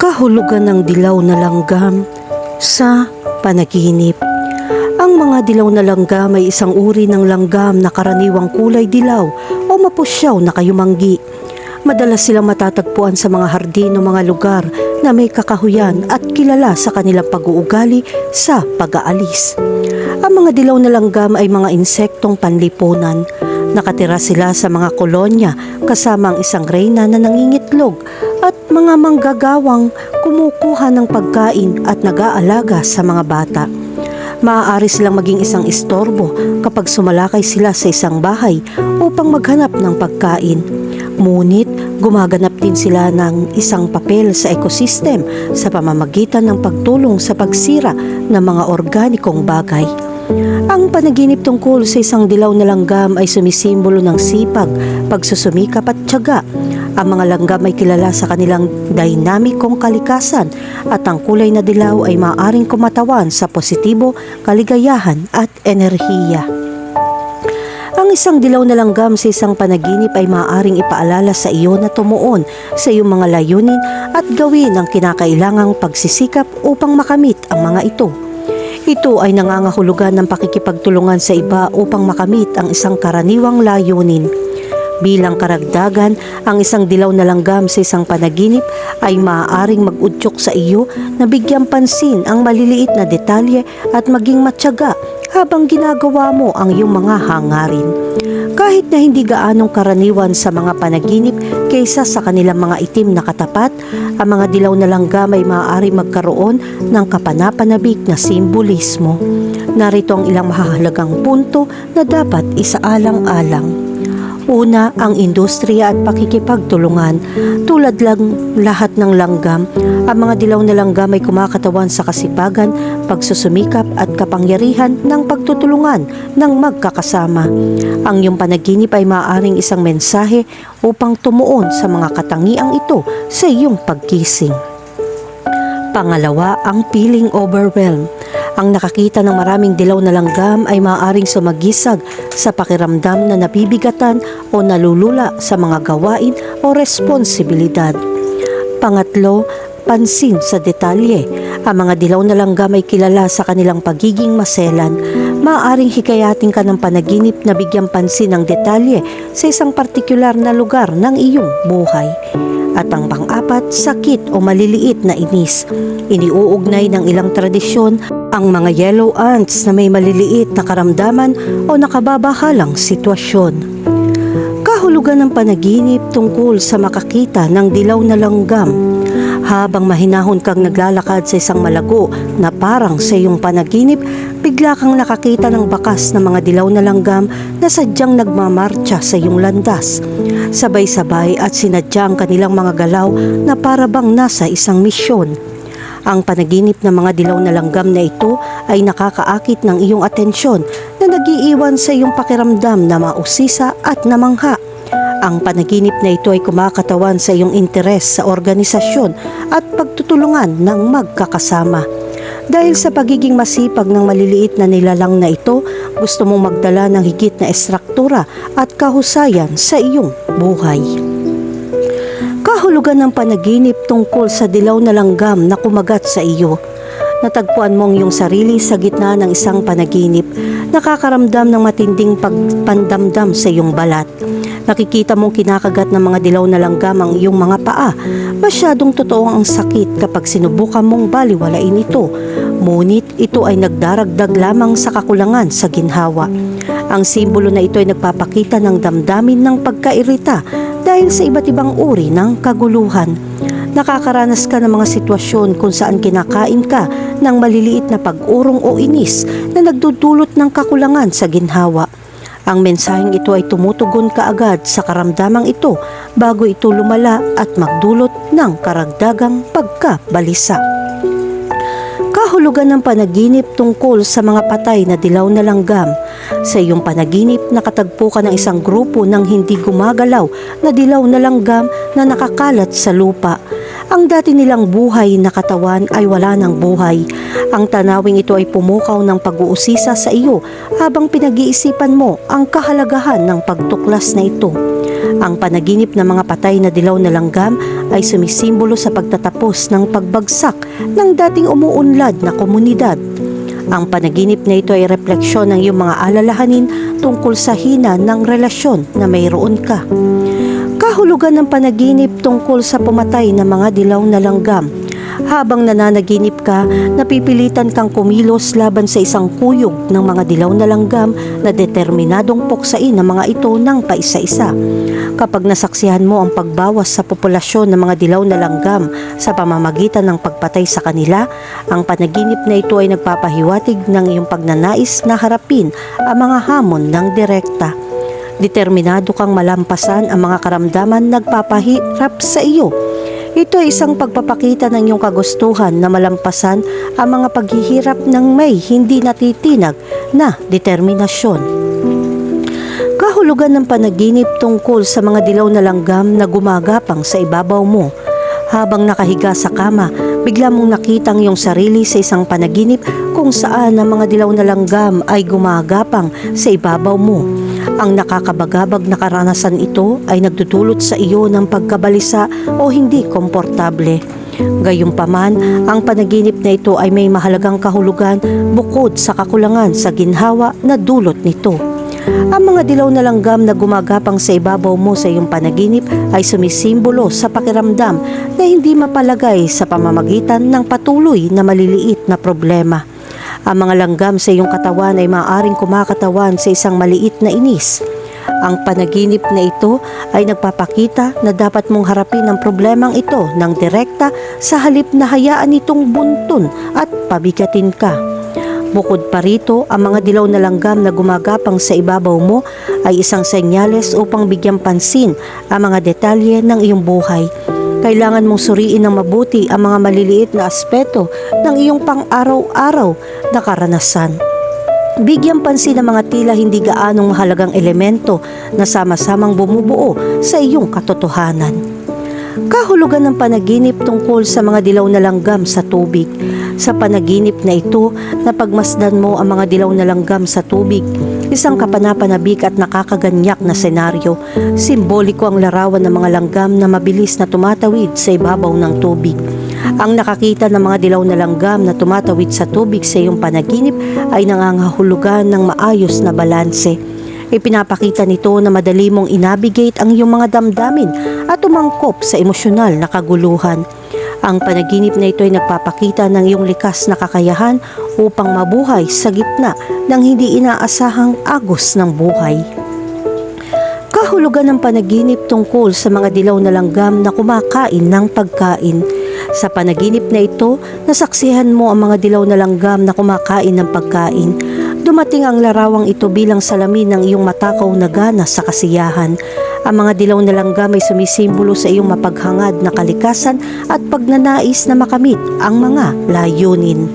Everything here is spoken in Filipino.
kahulugan ng dilaw na langgam sa panaginip. Ang mga dilaw na langgam ay isang uri ng langgam na karaniwang kulay dilaw o mapusyaw na kayumanggi. Madalas silang matatagpuan sa mga hardin o mga lugar na may kakahuyan at kilala sa kanilang pag-uugali sa pag-aalis. Ang mga dilaw na langgam ay mga insektong panlipunan. Nakatira sila sa mga kolonya kasama ang isang reyna na nangingitlog at mga manggagawang kumukuha ng pagkain at nag-aalaga sa mga bata. Maaari silang maging isang istorbo kapag sumalakay sila sa isang bahay upang maghanap ng pagkain. Ngunit gumaganap din sila ng isang papel sa ecosystem sa pamamagitan ng pagtulong sa pagsira ng mga organikong bagay. Ang panaginip tungkol sa isang dilaw na langgam ay sumisimbolo ng sipag, pagsusumikap at tiyaga. Ang mga langgam ay kilala sa kanilang dinamikong kalikasan at ang kulay na dilaw ay maaaring kumatawan sa positibo, kaligayahan at enerhiya. Ang isang dilaw na langgam sa isang panaginip ay maaaring ipaalala sa iyo na tumuon sa iyong mga layunin at gawin ang kinakailangang pagsisikap upang makamit ang mga ito. Ito ay nangangahulugan ng pakikipagtulungan sa iba upang makamit ang isang karaniwang layunin. Bilang karagdagan, ang isang dilaw na langgam sa isang panaginip ay maaaring mag-udyok sa iyo na bigyang pansin ang maliliit na detalye at maging matyaga habang ginagawa mo ang iyong mga hangarin. Kahit na hindi gaanong karaniwan sa mga panaginip kaysa sa kanilang mga itim na katapat, ang mga dilaw na langgam ay maaari magkaroon ng kapanapanabik na simbolismo. Narito ang ilang mahahalagang punto na dapat isaalang-alang. Una, ang industriya at pakikipagtulungan. Tulad lang lahat ng langgam, ang mga dilaw na langgam ay kumakatawan sa kasipagan, pagsusumikap at kapangyarihan ng pagtutulungan ng magkakasama. Ang iyong panaginip ay maaaring isang mensahe upang tumuon sa mga katangiang ito sa iyong pagkising. Pangalawa, ang feeling overwhelmed. Ang nakakita ng maraming dilaw na langgam ay maaaring sumagisag sa pakiramdam na nabibigatan o nalulula sa mga gawain o responsibilidad. Pangatlo, pansin sa detalye. Ang mga dilaw na langgam ay kilala sa kanilang pagiging maselan. Maaaring hikayatin ka ng panaginip na bigyang pansin ng detalye sa isang partikular na lugar ng iyong buhay. At ang pang-apat, sakit o maliliit na inis. Iniuugnay ng ilang tradisyon ang mga yellow ants na may maliliit na karamdaman o nakababahalang sitwasyon. Kahulugan ng panaginip tungkol sa makakita ng dilaw na langgam. Habang mahinahon kang naglalakad sa isang malago na parang sa iyong panaginip, bigla kang nakakita ng bakas ng mga dilaw na langgam na sadyang nagmamarcha sa iyong landas. Sabay-sabay at sinadya ang kanilang mga galaw na para bang nasa isang misyon. Ang panaginip ng mga dilaw na langgam na ito ay nakakaakit ng iyong atensyon na nagiiwan sa iyong pakiramdam na mausisa at namangha. Ang panaginip na ito ay kumakatawan sa iyong interes sa organisasyon at pagtutulungan ng magkakasama. Dahil sa pagiging masipag ng maliliit na nilalang na ito, gusto mong magdala ng higit na estruktura at kahusayan sa iyong buhay. Kahulugan ng panaginip tungkol sa dilaw na langgam na kumagat sa iyo. Natagpuan mo ang iyong sarili sa gitna ng isang panaginip. Nakakaramdam ng matinding pagpandamdam sa iyong balat. Nakikita mong kinakagat ng mga dilaw na langgam ang iyong mga paa. Masyadong totoo ang sakit kapag sinubukan mong baliwalain ito. Ngunit ito ay nagdaragdag lamang sa kakulangan sa ginhawa. Ang simbolo na ito ay nagpapakita ng damdamin ng pagkairita dahil sa iba't ibang uri ng kaguluhan. Nakakaranas ka ng mga sitwasyon kung saan kinakain ka ng maliliit na pag-urong o inis na nagdudulot ng kakulangan sa ginhawa. Ang mensaheng ito ay tumutugon kaagad sa karamdamang ito bago ito lumala at magdulot ng karagdagang pagkabalisa. Kahulugan ng panaginip tungkol sa mga patay na dilaw na langgam. Sa iyong panaginip, nakatagpo ka ng isang grupo ng hindi gumagalaw na dilaw na langgam na nakakalat sa lupa. Ang dati nilang buhay na katawan ay wala ng buhay. Ang tanawing ito ay pumukaw ng pag-uusisa sa iyo habang pinag-iisipan mo ang kahalagahan ng pagtuklas na ito. Ang panaginip ng mga patay na dilaw na langgam ay sumisimbolo sa pagtatapos ng pagbagsak ng dating umuunlad na komunidad. Ang panaginip na ito ay refleksyon ng iyong mga alalahanin tungkol sa hina ng relasyon na mayroon ka. Kahulugan ng panaginip tungkol sa pumatay na mga dilaw na langgam. Habang nananaginip ka, napipilitan kang kumilos laban sa isang kuyog ng mga dilaw na langgam na determinadong puksain ang mga ito ng paisa-isa. Kapag nasaksihan mo ang pagbawas sa populasyon ng mga dilaw na langgam sa pamamagitan ng pagpatay sa kanila, ang panaginip na ito ay nagpapahiwatig ng iyong pagnanais na harapin ang mga hamon ng direkta. Determinado kang malampasan ang mga karamdaman nagpapahirap sa iyo. Ito ay isang pagpapakita ng iyong kagustuhan na malampasan ang mga paghihirap ng may hindi natitinag na determinasyon. Kahulugan ng panaginip tungkol sa mga dilaw na langgam na gumagapang sa ibabaw mo. Habang nakahiga sa kama, bigla mong nakita ang iyong sarili sa isang panaginip kung saan ang mga dilaw na langgam ay gumagapang sa ibabaw mo. Ang nakakabagabag na karanasan ito ay nagdudulot sa iyo ng pagkabalisa o hindi komportable. Gayunpaman, ang panaginip na ito ay may mahalagang kahulugan bukod sa kakulangan sa ginhawa na dulot nito. Ang mga dilaw na langgam na gumagapang sa ibabaw mo sa iyong panaginip ay sumisimbolo sa pakiramdam na hindi mapalagay sa pamamagitan ng patuloy na maliliit na problema. Ang mga langgam sa iyong katawan ay maaaring kumakatawan sa isang maliit na inis. Ang panaginip na ito ay nagpapakita na dapat mong harapin ang problemang ito ng direkta sa halip na hayaan itong buntun at pabigatin ka. Bukod pa rito, ang mga dilaw na langgam na gumagapang sa ibabaw mo ay isang senyales upang bigyang pansin ang mga detalye ng iyong buhay. Kailangan mong suriin ng mabuti ang mga maliliit na aspeto ng iyong pang-araw-araw na karanasan. Bigyang pansin ang mga tila hindi gaanong mahalagang elemento na sama-samang bumubuo sa iyong katotohanan. Kahulugan ng panaginip tungkol sa mga dilaw na langgam sa tubig. Sa panaginip na ito, napagmasdan mo ang mga dilaw na langgam sa tubig. Isang kapanapanabik at nakakaganyak na senaryo. Simboliko ang larawan ng mga langgam na mabilis na tumatawid sa ibabaw ng tubig. Ang nakakita ng mga dilaw na langgam na tumatawid sa tubig sa iyong panaginip ay nangangahulugan ng maayos na balanse. Ipinapakita nito na madali mong inabigate ang iyong mga damdamin at umangkop sa emosyonal na kaguluhan. Ang panaginip na ito ay nagpapakita ng iyong likas na kakayahan upang mabuhay sa gitna ng hindi inaasahang agos ng buhay. Kahulugan ng panaginip tungkol sa mga dilaw na langgam na kumakain ng pagkain. Sa panaginip na ito, nasaksihan mo ang mga dilaw na langgam na kumakain ng pagkain. Dumating ang larawang ito bilang salamin ng iyong matakaw na gana sa kasiyahan. Ang mga dilaw na langgam ay sumisimbolo sa iyong mapaghangad na kalikasan at pagnanais na makamit ang mga layunin.